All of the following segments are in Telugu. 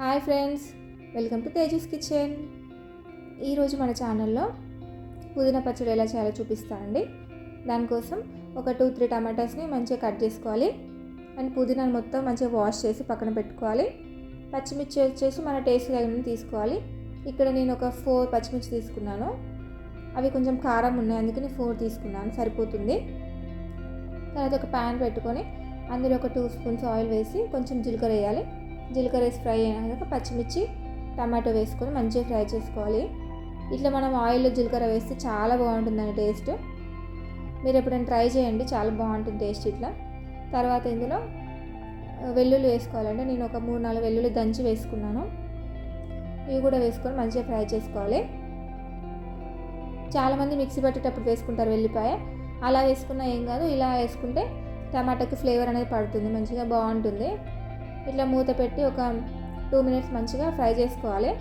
Hi friends welcome to Tejas kitchen. ఈరోజు మన ఛానల్లో పుదీనా పచ్చడి ఎలా చేయాలో చూపిస్తానండి దానికోసం ఒక టూ త్రీ టమాటాస్ని మంచిగా కట్ చేసుకోవాలి. అండ్ పుదీనాను మొత్తం మంచిగా వాష్ చేసి పక్కన పెట్టుకోవాలి. పచ్చిమిర్చి వచ్చేసి మన టేస్ట్ తగిన తీసుకోవాలి. ఇక్కడ నేను ఒక ఫోర్ పచ్చిమిర్చి తీసుకున్నాను. అవి కొంచెం కారం ఉన్నాయి అందుకని ఫోర్ తీసుకున్నాను. సరిపోతుంది. తర్వాత ఒక ప్యాన్ పెట్టుకొని అందులో ఒక టూ స్పూన్స్ ఆయిల్ వేసి కొంచెం జీలకర్ర వేయాలి. జీలకర్ర వేసి ఫ్రై అయినాక పచ్చిమిర్చి టమాటో వేసుకొని మంచిగా ఫ్రై చేసుకోవాలి. ఇట్లా మనం ఆయిల్లో జీలకర్ర వేస్తే చాలా బాగుంటుందండి టేస్ట్. మీరు ఎప్పుడైనా ట్రై చేయండి చాలా బాగుంటుంది టేస్ట్ ఇట్లా. తర్వాత ఇందులో వెల్లుల్లి వేసుకోవాలండి. నేను ఒక మూడు నాలుగు వెల్లుల్లి దంచి వేసుకున్నాను. ఇవి కూడా వేసుకొని మంచిగా ఫ్రై చేసుకోవాలి. చాలామంది మిక్సీ పట్టేటప్పుడు వేసుకుంటారు వెల్లిపాయ. అలా వేసుకున్నా ఏం కాదు ఇలా వేసుకుంటే టమాటాకి ఫ్లేవర్ అనేది పడుతుంది మంచిగా బాగుంటుంది. ఇట్లా మూత పెట్టి ఒక టూ మినిట్స్ మంచిగా ఫ్రై చేసుకోవాలి.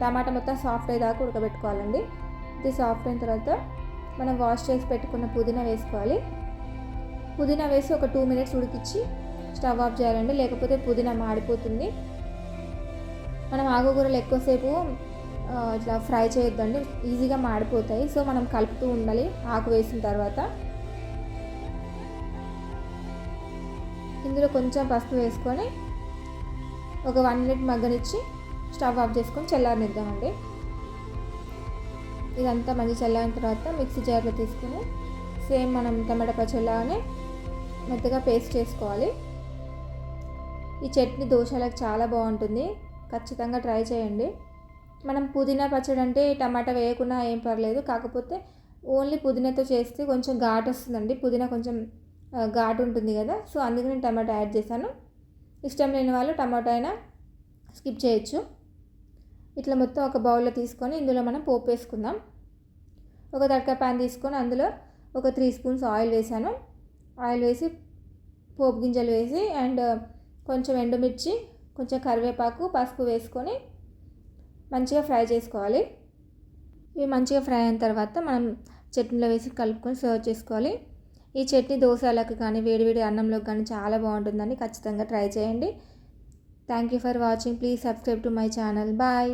టమాటా మొత్తం సాఫ్ట్ అయ్యేదాకా ఉడకబెట్టుకోవాలండి. ఇది సాఫ్ట్ అయిన తర్వాత మనం వాష్ చేసి పెట్టుకున్న పుదీనా వేసుకోవాలి. పుదీనా వేసి ఒక టూ మినిట్స్ ఉడికించి స్టవ్ ఆఫ్ చేయాలండి. లేకపోతే పుదీనా మాడిపోతుంది. మనం ఆకుకూరలు ఎక్కువసేపు ఇట్లా ఫ్రై చేయొద్దండి. ఈజీగా మాడిపోతాయి. సో మనం కలుపుతూ ఉండాలి ఆకు వేసిన తర్వాత. ఇందులో కొంచెం పసుపు వేసుకొని ఒక వన్ మినిట్ మగ్గనిచ్చి స్టవ్ ఆఫ్ చేసుకొని చల్లారనిద్దామండి. ఇదంతా మంచి చల్లారిన తర్వాత మిక్సీ జార్లో తీసుకొని సేమ్ మనం టమాటా పచ్చడిలాగానే మెత్తగా పేస్ట్ చేసుకోవాలి. ఈ చట్నీ దోశలకు చాలా బాగుంటుంది. ఖచ్చితంగా ట్రై చేయండి. మనం పుదీనా పచ్చడి అంటే టమాటా వేయకుండా ఏం పర్లేదు. కాకపోతే ఓన్లీ పుదీనాతో చేస్తే కొంచెం ఘాటు వస్తుందండి. పుదీనా కొంచెం ఘాటు ఉంటుంది కదా. సో అందుకని నేను టమాటా యాడ్ చేశాను. ఇష్టం లేని వాళ్ళు టమాటా అయినా స్కిప్ చేయొచ్చు. ఇట్లా మొత్తం ఒక బౌల్లో తీసుకొని ఇందులో మనం పోపు వేసుకుందాం. ఒక తడకా ప్యాన్ తీసుకొని అందులో ఒక త్రీ స్పూన్స్ ఆయిల్ వేసాను. ఆయిల్ వేసి పోపు గింజలు వేసి అండ్ కొంచెం ఎండుమిర్చి కొంచెం కరివేపాకు పసుపు వేసుకొని మంచిగా ఫ్రై చేసుకోవాలి. ఇవి మంచిగా ఫ్రై అయిన తర్వాత మనం చట్నీలో వేసి కలుపుకొని సర్వ్ చేసుకోవాలి. ఈ చట్నీ దోశలకు కానీ వేడివేడి అన్నంలోకి కానీ చాలా బాగుంటుందని ఖచ్చితంగా ట్రై చేయండి. Thank you for watching please subscribe to my channel bye